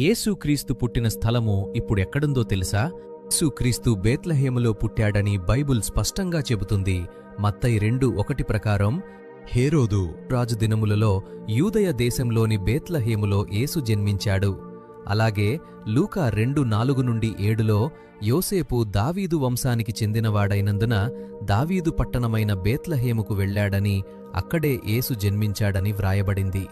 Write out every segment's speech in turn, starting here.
యేసుక్రీస్తు పుట్టిన స్థలము ఇప్పుడెక్కడుందో తెలుసా? యేసుక్రీస్తు బేత్లహేములో పుట్టాడని బైబుల్ స్పష్టంగా చెబుతుంది. మత్తై రెండు ఒకటి ప్రకారం హేరోదు రాజు దినములలో యూదయ దేశంలోని బేత్లహేములో యేసు జన్మించాడు. అలాగే లూకా రెండు నాలుగు నుండి ఏడులో యోసేపు దావీదు వంశానికి చెందినవాడైనందున దావీదు పట్టణమైన బేత్లహేముకు వెళ్ళాడని అక్కడే యేసు జన్మించాడని వ్రాయబడింది.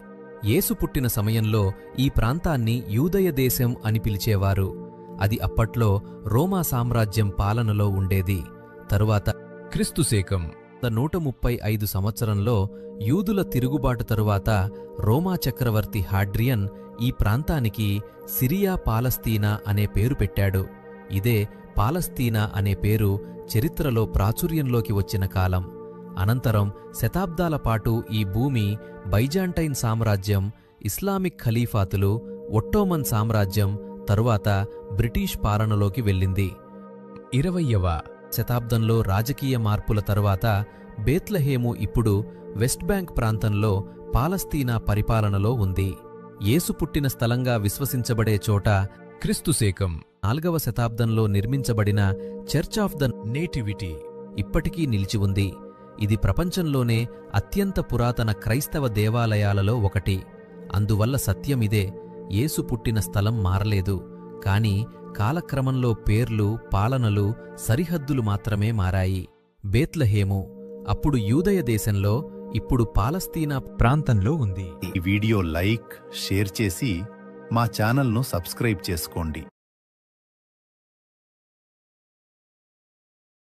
యేసు పుట్టిన సమయంలో ఈ ప్రాంతాన్ని యూదయ దేశం అని పిలిచేవారు. అది అప్పట్లో రోమా సామ్రాజ్యం పాలనలో ఉండేది. తరువాత క్రిస్తుశేకం నూట ముప్పై ఐదు సంవత్సరంలో యూదుల తిరుగుబాటు తరువాత రోమా చక్రవర్తి హాడ్రియన్ ఈ ప్రాంతానికి సిరియా పాలస్తీనా అనే పేరు పెట్టాడు. ఇదే పాలస్తీనా అనే పేరు చరిత్రలో ప్రాచుర్యంలోకి వచ్చిన కాలం. అనంతరం శతాబ్దాల పాటు ఈ భూమి బైజాంటైన్ సామ్రాజ్యం ఇస్లామిక్ ఖలీఫాతులు ఒట్టోమన్ సామ్రాజ్యం తరువాత బ్రిటిష్ పాలనలోకి వెళ్ళింది. ఇరవయ్యవ శతాబ్దంలో రాజకీయ మార్పుల తరువాత బేత్లహేము ఇప్పుడు వెస్ట్ బ్యాంక్ ప్రాంతంలో పాలస్తీనా పరిపాలనలో ఉంది. యేసు పుట్టిన స్థలంగా విశ్వసించబడే చోట క్రిస్తుశేకం నాల్గవ శతాబ్దంలో నిర్మించబడిన చర్చ్ ఆఫ్ ద నేటివిటీ ఇప్పటికీ నిలిచి ఉంది. ఇది ప్రపంచంలోనే అత్యంత పురాతన క్రైస్తవ దేవాలయాలలో ఒకటి. అందువల్ల సత్యమిదే యేసు పుట్టిన స్థలం మారలేదు. కాని కాలక్రమంలో పేర్లు పాలనలు సరిహద్దులు మాత్రమే మారాయి. బేత్లహేము అప్పుడు యూదయ దేశంలో ఇప్పుడు పాలస్తీనా ప్రాంతంలో ఉంది. ఈ వీడియో లైక్ షేర్ చేసి మా ఛానల్ను సబ్స్క్రైబ్ చేసుకోండి.